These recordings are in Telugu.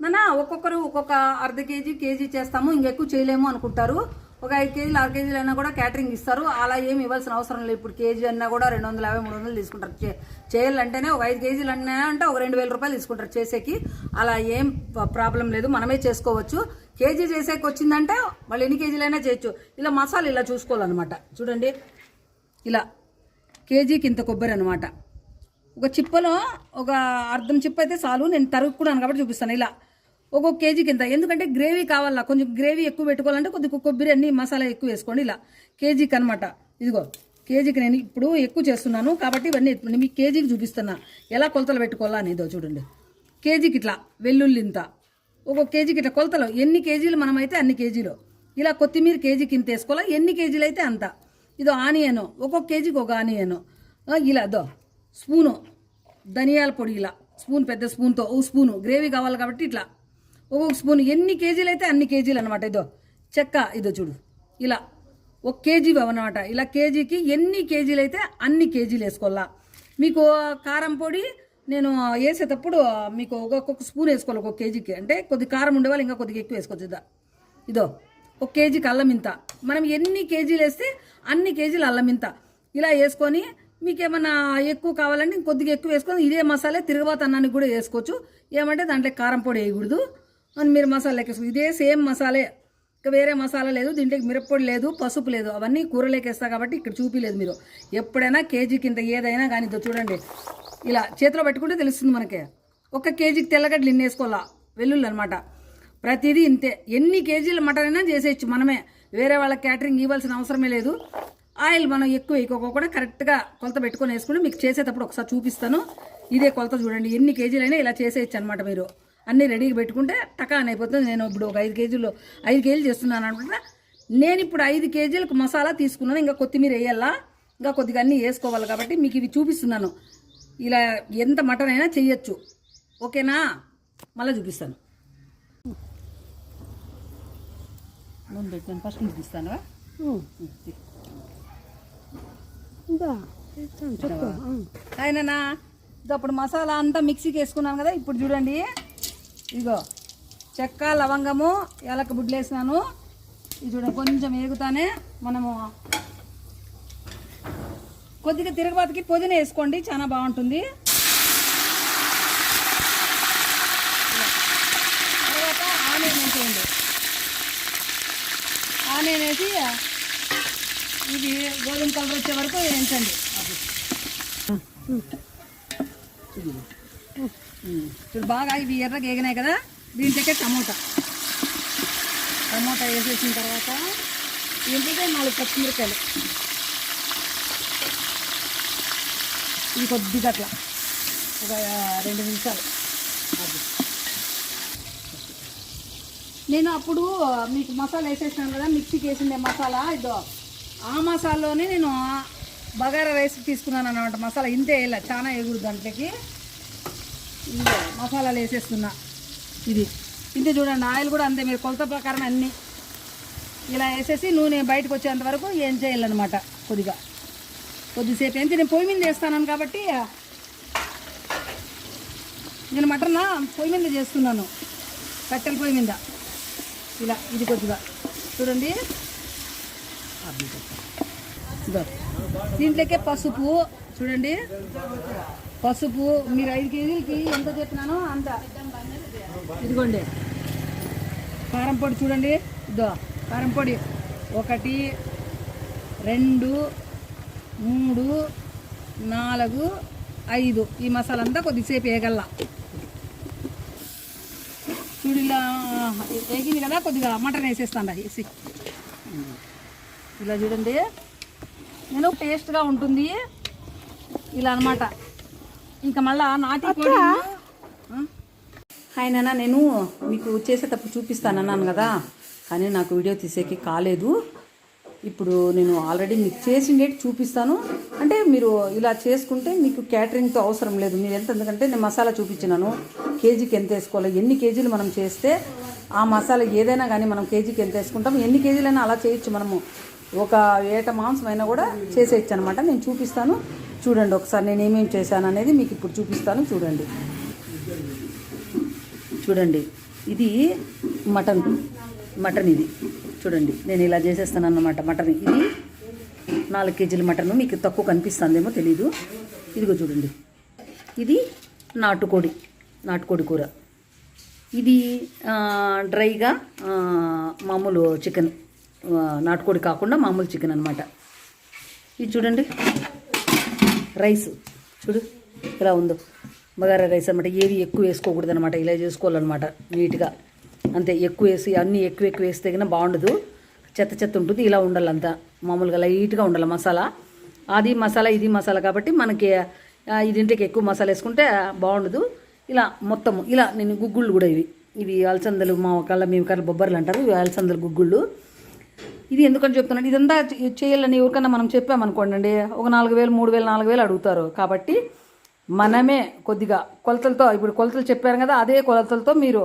నానా ఒక్కొక్కరు ఒక్కొక్క అర్ధ కేజీ కేజీ చేస్తాము ఇంకెక్కువ చేయలేము అనుకుంటారు. ఒక ఐదు కేజీలు ఆరు కేజీలు అయినా కూడా క్యాటరింగ్ ఇస్తారు. అలా ఏమి ఇవ్వాల్సిన అవసరం లేదు. ఇప్పుడు కేజీ అన్నా కూడా రెండు వందల యాభై మూడు వందలు తీసుకుంటారు. చే- చేయాలంటేనే ఒక ఐదు కేజీలు అన్నా అంటే ఒక రెండు వేల రూపాయలు తీసుకుంటారు చేసేకి. అలా ఏం ప్రాబ్లం లేదు. మనమే చేసుకోవచ్చు. కేజీ చేసేకి వచ్చిందంటే వాళ్ళు ఎన్ని కేజీలైనా చేయొచ్చు. ఇలా మసాలా ఇలా చూసుకోవాలన్నమాట. చూడండి. ఇలా కేజీకి ఇంత కొబ్బరి అనమాట ఒక చిప్పలో ఒక అర్ధం చిప్ప అయితే చాలు. నేను తరుగుకున్నాను కాబట్టి చూపిస్తాను. ఇలా ఒక్కొక్క కేజీకి కింద. ఎందుకంటే గ్రేవీ కావాలా? కొంచెం గ్రేవీ ఎక్కువ పెట్టుకోవాలంటే కొద్దిగా కొబ్బరి అన్ని మసాలా ఎక్కువ వేసుకోండి ఇలా. కేజీకి అనమాట ఇదిగో కేజీకి నేను ఇప్పుడు ఎక్కువ చేస్తున్నాను కాబట్టి ఇవన్నీ నేను మీకు కేజీకి చూపిస్తున్నా. ఎలా కొలతలు పెట్టుకోవాలా అనేదో చూడండి. కేజీకి ఇట్లా వెల్లుల్లి ఇంత ఒక్కొక్క కేజీకి ఇట్లా కొలతలు. ఎన్ని కేజీలు మనమైతే అన్ని కేజీలు. ఇలా కొత్తిమీర కేజీకి ఇంత వేసుకోవాలా? ఎన్ని కేజీలు అయితే అంత. ఇదో ఆనియను. ఒక్కొక్క కేజీకి ఒక ఆనియను. ఇలా దో స్పూను. ధనియాల పొడి ఇలా. స్పూన్ పెద్ద స్పూన్తో. ఓ స్పూను. గ్రేవీ కావాలి కాబట్టి ఇట్లా. ఒక్కొక్క స్పూన్ ఎన్ని కేజీలు అయితే అన్ని కేజీలు అనమాట ఇదో చెక్క ఇదో చూడు. ఇలా ఒక కేజీ అనమాట ఇలా కేజీకి ఎన్ని కేజీలు అయితే అన్ని కేజీలు వేసుకోవాలా. మీకు కారం పొడి నేను వేసేటప్పుడు మీకు ఒక్కొక్క స్పూన్ వేసుకోవాలి ఒక్కొక్క కేజీకి. అంటే కొద్ది కారం ఉండేవాళ్ళు ఇంకా కొద్దిగా ఎక్కువ వేసుకోవచ్చు. ఇదో ఒక కేజీకి అల్లం ఇంత. మనం ఎన్ని కేజీలు వేస్తే అన్ని కేజీలు అల్లం ఇంత. ఇలా వేసుకొని మీకు ఏమన్నా ఎక్కువ కావాలంటే ఇంకొద్దిగా ఎక్కువ వేసుకొని ఇదే మసాలా తిరగబాత అన్నానికి కూడా వేసుకోవచ్చు. ఏమంటే దాంట్లో కారం పొడి వేయకూడదు. అని మీరు మసాలా లెక్కేసుకో ఇదే సేమ్ మసాలే. ఇంకా వేరే మసాలా లేదు దీంట్లోకి మిరప్పొడి లేదు పసుపు లేదు అవన్నీ కూరలేకేస్తా కాబట్టి ఇక్కడ చూపిలేదు మీరు. ఎప్పుడైనా కేజీకి ఇంత ఏదైనా కానీ చూడండి. ఇలా చేతిలో పెట్టుకుంటే తెలుస్తుంది మనకి. ఒక కేజీకి తెల్లగడ్డలు ఇన్ని వేసుకోవాలా? వెల్లుల్లి అనమాట ప్రతిదీ ఇంతే. ఎన్ని కేజీల మటన్ అయినా చేసేయచ్చు మనమే. వేరే వాళ్ళ క్యాటరింగ్ ఇవ్వాల్సిన అవసరమే లేదు. ఆయిల్ మనం ఎక్కువ ఎక్కువ కూడా కరెక్ట్గా కొలత పెట్టుకొని వేసుకుని మీకు చేసేటప్పుడు ఒకసారి చూపిస్తాను. ఇదే కొలత చూడండి. ఎన్ని కేజీలైనా ఇలా చేసేయచ్చు అనమాట మీరు. అన్నీ రెడీగా పెట్టుకుంటే టకాన్ అయిపోతుంది. నేను ఇప్పుడు ఒక ఐదు కేజీలు ఐదు కేజీలు చేస్తున్నాను అనుకుంటా నేను ఇప్పుడు ఐదు కేజీలకు మసాలా తీసుకున్నాను. ఇంకా కొత్తిమీర వేయాలా? ఇంకా కొద్దిగా అన్నీ వేసుకోవాలి కాబట్టి మీకు ఇవి చూపిస్తున్నాను. ఇలా ఎంత మటన్ అయినా చెయ్యొచ్చు ఓకేనా? మళ్ళీ చూపిస్తాను. ముందు పెట్టాను ఫస్ట్ చూపిస్తాను ఆయననా ఇది అప్పుడు మసాలా అంతా మిక్సీకి వేసుకున్నాను కదా ఇప్పుడు చూడండి. ఇగో చెక్క లవంగము ఏలక బుడ్లేసినాను. ఇది చూడండి కొంచెం వేగుతానే మనము కొద్దిగా తిరగబాతకి పుదీనా వేసుకోండి చాలా బాగుంటుంది. తర్వాత ఆనియన్ వేసేయండి. ఆనియన్ వేసి ఇది గోధుమ కలర్ వచ్చే వరకు వేయించండి. ఇప్పుడు బాగా ఇవి ఎర్రగా ఎగినాయి కదా దీంట్లోకే టమోటా. టమోటా వేసేసిన తర్వాత ఏంటంటే నాలుగు పచ్చిమిరకాయలు ఇది కొద్దిగా అట్లా. ఒక రెండు నిమిషాలు. అది. నేను అప్పుడు మీకు మసాలా వేసేసినాను కదా మిక్సీకి వేసిండే మసాలా ఇదో ఆ మసాలాలోనే నేను బగారా రైస్ తీసుకున్నాను అనమాట మసాలా ఇంతే వేయాలి చాలా ఎగురు దాంట్లోకి. మసాలాలు వేసేస్తున్నా. ఇది. ఇంతే చూడండి ఆయిల్ కూడా అంతే మీరు కొలత ప్రకారం అన్నీ. ఇలా వేసేసి నూనె బయటకు వచ్చేంత వరకు ఏం చేయాలన్నమాట కొద్దిగా. కొద్దిసేపు ఏంటి నేను పొయ్యి మీద చేస్తాను కాబట్టి నేను మటన్ పొయ్యి మీద చేస్తున్నాను. కట్టెల పొయ్యి మీద. ఇలా ఇది కొద్దిగా. చూడండి. దీంట్లోకే పసుపు. చూడండి. పసుపు మీరు ఐదు కేజీలకి ఎంత చెప్పినానో అంత. ఇదిగోండి. కారం పొడి చూడండి. ఇదో కారం పొడి. ఒకటి రెండు మూడు నాలుగు ఐదు. ఈ మసాలా అంతా కొద్దిసేపు వేయగల చూడు ఇలా వేగింది కదా కొద్దిగా మటన్ వేసేస్తాను వేసి ఇలా చూడండి. నేను టేస్ట్గా ఉంటుంది. ఇలా అన్నమాట. ఇంకా మళ్ళా నాటి హాయ్ నాన్న నేను మీకు చేసేటప్పుడు చూపిస్తాను అన్నాను కదా. కానీ నాకు వీడియో తీసేకి కాలేదు. ఇప్పుడు నేను ఆల్రెడీ మీకు చేసిండేటి చూపిస్తాను. అంటే మీరు ఇలా చేసుకుంటే మీకు క్యాటరింగ్తో అవసరం లేదు. మీరు ఎంత ఎందుకంటే నేను మసాలా చూపించినాను. కేజీకి ఎంత వేసుకోవాలి? ఎన్ని కేజీలు మనం చేస్తే ఆ మసాలా ఏదైనా కానీ మనం కేజీకి ఎంత వేసుకుంటాం? ఎన్ని కేజీలైనా అలా చేయొచ్చు మనము. ఒక ఏట మాంసం అయినా కూడా చేసేయచ్చు అనమాట నేను చూపిస్తాను. చూడండి ఒకసారి నేను ఏమేమి చేశాను అనేది మీకు ఇప్పుడు చూపిస్తాను చూడండి. చూడండి ఇది మటన్ మటన్ ఇది. చూడండి నేను ఇలా చేసేస్తాను అన్నమాట మటన్ ఇది. నాలుగు కేజీల మటన్ మీకు తక్కువ కనిపిస్తుందేమో తెలీదు. ఇదిగో చూడండి ఇది నాటుకోడి నాటుకోడి కూర. ఇది డ్రైగా మామూలు చికెన్ నాటుకోడి కాకుండా మామూలు చికెన్ అనమాట ఇది చూడండి. రైస్. చూడు ఇలా ఉందో. బగారా రైస్ అనమాట ఏది ఎక్కువ వేసుకోకూడదు అనమాట ఇలా చేసుకోవాలన్నమాట. నీట్గా. అంతే ఎక్కువ వేసి అన్నీ ఎక్కువ ఎక్కువ వేస్తే కన్నా బాగుండదు. చెత్త చెత్త ఉంటుంది ఇలా ఉండాలంతా. మామూలుగా లైట్గా ఉండాలి మసాలా. అది మసాలా ఇది మసాలా కాబట్టి మనకి ఇదింటికి ఎక్కువ మసాలా వేసుకుంటే బాగుండదు. ఇలా మొత్తం ఇలా నేను గుగ్గుళ్ళు కూడా ఇవి. ఇవి అలసందలు మా కళ్ళ మేము కళ్ళ బొబ్బర్లు అంటారు ఇవి అలసందలు గుగ్గుళ్ళు. ఇది ఎందుకని చెప్తున్నాను? ఇదంతా చేయాలని ఎవరికన్నా మనం చెప్పామనుకోండి ఒక నాలుగు వేలు మూడు వేలు నాలుగు వేలు అడుగుతారు. కాబట్టి మనమే కొద్దిగా కొలతలతో ఇప్పుడు కొలతలు చెప్పారు కదా అదే కొలతలతో మీరు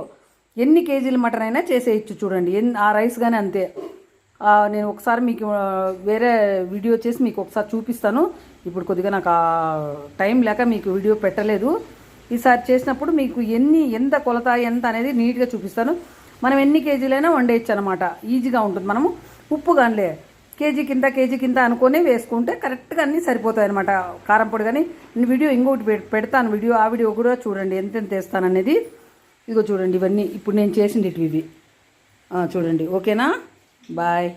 ఎన్ని కేజీల మటన్ అయినా చేసేయచ్చు చూడండి. ఎన్ని ఆ రైస్ కానీ అంతే. నేను ఒకసారి మీకు వేరే వీడియో చేసి మీకు ఒకసారి చూపిస్తాను. ఇప్పుడు కొద్దిగా నాకు ఆ టైం లేక మీకు వీడియో పెట్టలేదు. ఈసారి చేసినప్పుడు మీకు ఎన్ని ఎంత కొలత ఎంత అనేది నీట్గా చూపిస్తాను. మనం ఎన్ని కేజీలైనా వండేయచ్చు అనమాట ఈజీగా ఉంటుంది మనము. ఉప్పు కానిలే. కేజీ కింద కేజీ కింద అనుకొని వేసుకుంటే కరెక్ట్గా అన్నీ సరిపోతాయి అనమాట కారం పొడి కానీ నేను వీడియో ఇంకొకటి పెడతాను. వీడియో ఆ వీడియో కూడా చూడండి. ఎంతెంత వేస్తాను అనేది ఇదిగో చూడండి ఇవన్నీ. ఇప్పుడు నేను చేసింది ఇవి. చూడండి. ఓకేనా? బాయ్.